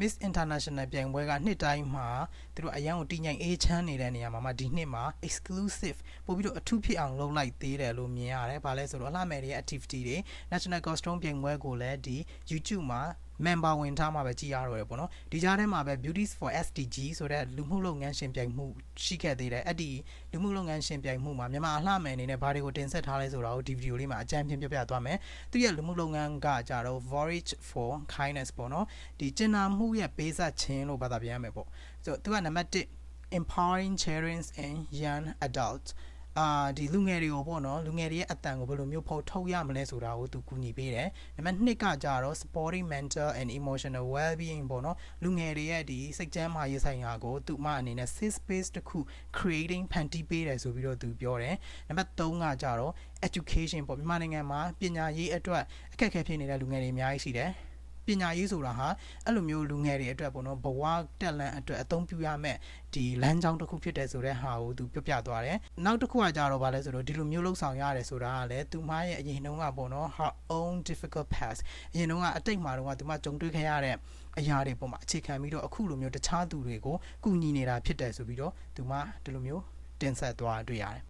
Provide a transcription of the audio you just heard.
Miss International ပြိုင်ပွဲကနှစ်တိုင်းမှာသူတို့အရန်ကိုတည်ငြိမ်အေးချမ်းနေတဲ့နေရာမှာမှဒီနှစ်မှာ exclusive ပို့ပြီးတော့အထူးဖြစ်အောင်လုပ်လိုက်သေးတယ်လို့မြင်ရတယ်။ဘာလဲဆိုတော့အလှမယ်တွေရဲ့ activity တွေ National Costume ပြိုင်ပွဲကိုလည်းဒီ YouTube မှာ member ဝင်ထားမှာပဲကြည်ရတော့တယ်ပေါ့နော်ဒီကြားထဲမှာပဲ Beauties for SDG ဆိုတဲ့လူမှုလုပ်ငန်းရှင်ပြိုင်မှုရှိခဲ့သေးတယ်အဲ့ဒီလူမှုလုပ်ငန်းရှင်ပြိုင်မှုမှာမြန်မာအလှမယ်အနေနဲ့ဘာတွေကိုတင်ဆက်ထားလဲဆိုတာကိုဒီဗီဒီယိုလေးမှာအကြမ်းဖျင်းပြပြသွားမယ်သူရဲ့လူမှုလုပ်ငန်းကကြတော့ Voyage for Kindness ပေါ့နော်ဒီကျင်နာမှုရဲ့ပေးဆက်ခြင်းလို့ဘာသာပြန်ရမယ်ပေါ့ဆိုတော့သူကနံပါတ်1 empowering children and young adults အာဒီလူငယ်တွေကိုပေါ့နော်လူငယ်တွေရဲ့အတန်ကိုဘယ်လိုမျိုးဖော်ထုတ်ရမလဲဆိုတာကိုသူကူညီပေးတယ်နံပါတ်2ကကြတော့ supporting mental and emotional well-being ပေါ့နော်လူငယ်တွေရဲ့ဒီစိတ်ကျန်းမာရေးဆိုင်ရာကိုသူမအနေနဲ့ safe space တစ်ခု creating ဖန်တီးပေးတယ်ဆိုပြီးတော့သူပြောတယ်နံပါတ်3ကကြတော့ education ပေါ့မြန်မာနိုင်ငံမှာပညာရေးအတွက်အခက်အခဲဖြစ်နေတဲ့လူငယ်တွေအများကြီးရှိတယ် ပညာရေးဆိုတာဟာအဲ့လိုမျိုးလူငယ်တွေအတွက်ပေါ့နော်ဘဝတက်လန့်အတွက်အသုံးပြုရမယ့်ဒီလမ်းကြောင်းတစ်ခုဖြစ်တယ်ဆိုတဲ့ဟာကိုသူပြောပြသွားတယ်။နောက်တစ်ခုကကြတော့ဗာလဲဆိုတော့ဒီလိုမျိုးလှုပ်ဆောင်ရတယ်ဆိုတာကလည်းသူမရဲ့အရင်တုန်းကပေါ့နော် her own difficult past အရင်တုန်းကအတိတ်မှာတော့ကသူမကြုံတွေ့ခဲ့ရတဲ့အရာတွေပေါ့မှာအခြေခံပြီးတော့အခုလိုမျိုးတခြားသူတွေကိုကူညီနေတာဖြစ်တယ်ဆိုပြီးတော့သူမဒီလိုမျိုးတင်ဆက်သွားတွေ့ရတယ်